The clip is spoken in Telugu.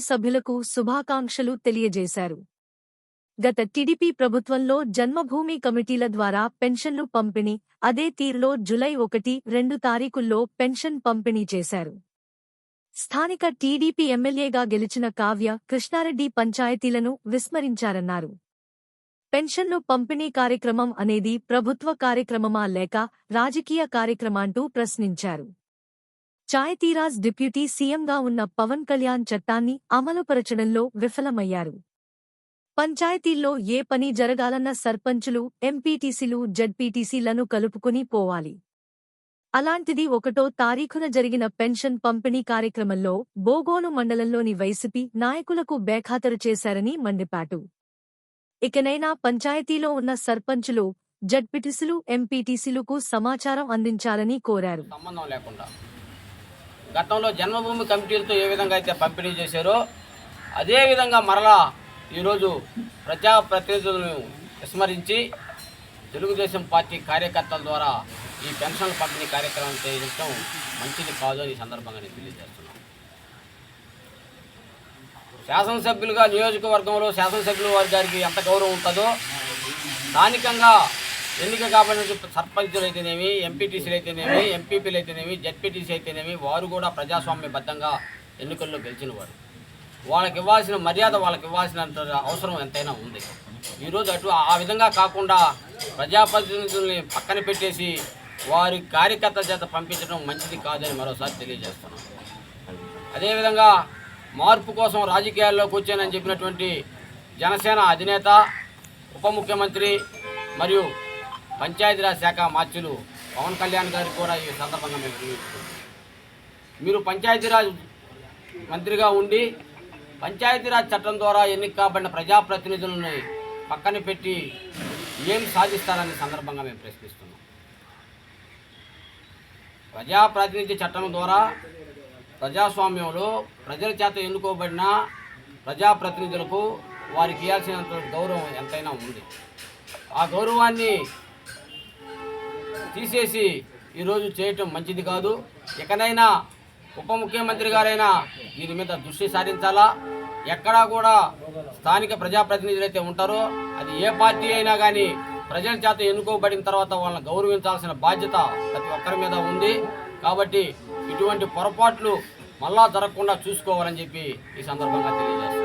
సభ్యులకు శుభాకాంక్షలు తెలియజేశారు. గత టీడీపీ ప్రభుత్వంలో జన్మభూమి కమిటీల ద్వారా పెన్షన్లు పంపిణీ అదే తీరులో జులై ఒకటి రెండు తారీఖుల్లో పెన్షన్ పంపిణీ చేశారు. స్థానిక టీడీపీ ఎమ్మెల్యేగా గెలిచిన కావ్య కృష్ణారెడ్డి పంచాయతీలను విస్మరించారన్నారు. పెన్షన్లు పంపిణీ కార్యక్రమం అనేది ప్రభుత్వ కార్యక్రమమా లేక రాజకీయ కార్యక్రమాంటూ ప్రశ్నించారు. చాయతీరాజ్ డిప్యూటీ సీఎంగా ఉన్న పవన్ కళ్యాణ్ చట్టాన్ని అమలుపరచడంలో విఫలమయ్యారు. పంచాయతీల్లో ఏ పని జరగాలన్న సర్పంచులు ఎంపీటీసీలు జడ్పీటీసీలను కలుపుకుని పోవాలి. అలాంటిది ఒకటో తారీఖున జరిగిన పెన్షన్ పంపిణీ కార్యక్రమంలో బోగోను మండలంలోని వైసీపీ నాయకులకు బేఖాతరు చేశారని మండిపాటు. ఇకనైనా పంచాయతీలో ఉన్న సర్పంచులు జడ్పీటీసీలు ఎంపీటీసీలకు సమాచారం అందించాలని కోరారు. సంబంధం లేకుండా. గతంలో జన్మభూమి కమిటీలతో ఏ విధంగా అయితే పంపిణీ చేశారో అదేవిధంగా మరలా ఈరోజు ప్రజాప్రతినిధులను విస్మరించి తెలుగుదేశం పార్టీ కార్యకర్తల ద్వారా ఈ పెన్షన్ల పంపిణీ కార్యక్రమం చేయడం మంచిది కాదు అని ఈ సందర్భంగా నేను తెలియజేస్తున్నాను. శాసనసభ్యులుగా నియోజకవర్గంలో శాసనసభ్యుల వారి గారికి ఎంత గౌరవం ఉంటుందో స్థానికంగా ఎన్నిక కాబట్టి సర్పంచులు అయితేనేమి ఎంపీటీసీలు అయితేనేమి ఎంపీపీలు అయితేనేమి జెడ్పీటీసీ అయితేనేమి వారు కూడా ప్రజాస్వామ్యబద్ధంగా ఎన్నికల్లో గెలిచిన వారు వాళ్ళకి ఇవ్వాల్సిన మర్యాద వాళ్ళకి ఇవ్వాల్సినంత అవసరం ఎంతైనా ఉంది. ఈరోజు అటు ఆ విధంగా కాకుండా ప్రజాప్రతినిధుల్ని పక్కన పెట్టేసి వారి కార్యకర్త చేత పంపించడం మంచిది కాదని మరోసారి తెలియజేస్తున్నాం. అదేవిధంగా మార్పు కోసం రాజకీయాల్లోకి వచ్చానని చెప్పినటువంటి జనసేన అధినేత ఉప ముఖ్యమంత్రి మరియు పంచాయతీరాజ్ శాఖ మార్చులు పవన్ కళ్యాణ్ గారికి కూడా ఈ సందర్భంగా మేము వినియోగిస్తున్నాం మీరు పంచాయతీరాజ్ మంత్రిగా ఉండి పంచాయతీరాజ్ చట్టం ద్వారా ఎన్నిక కాబడిన ప్రజాప్రతినిధులని పక్కన పెట్టి ఏం సాధిస్తారని సందర్భంగా మేము ప్రశ్నిస్తున్నాం. ప్రజాప్రాతినిధ్య చట్టం ద్వారా ప్రజాస్వామ్యంలో ప్రజల చేత ఎన్నుకోబడిన ప్రజాప్రతినిధులకు వారికి ఇవ్వాల్సినంత గౌరవం ఎంతైనా ఉంది. ఆ గౌరవాన్ని తీసేసి ఈరోజు చేయటం మంచిది కాదు. ఇకనైనా ఉప ముఖ్యమంత్రి గారైనా దీని మీద దృష్టి సారించాలా? ఎక్కడా కూడా స్థానిక ప్రజాప్రతినిధులు అయితే ఉంటారో అది ఏ పార్టీ అయినా కానీ ప్రజల చేత ఎన్నుకోబడిన తర్వాత వాళ్ళని గౌరవించాల్సిన బాధ్యత ప్రతి ఒక్కరి మీద ఉంది. కాబట్టి ఇటువంటి పొరపాట్లు మళ్ళా జరగకుండా చూసుకోవాలని చెప్పి ఈ సందర్భంగా తెలియజేస్తాను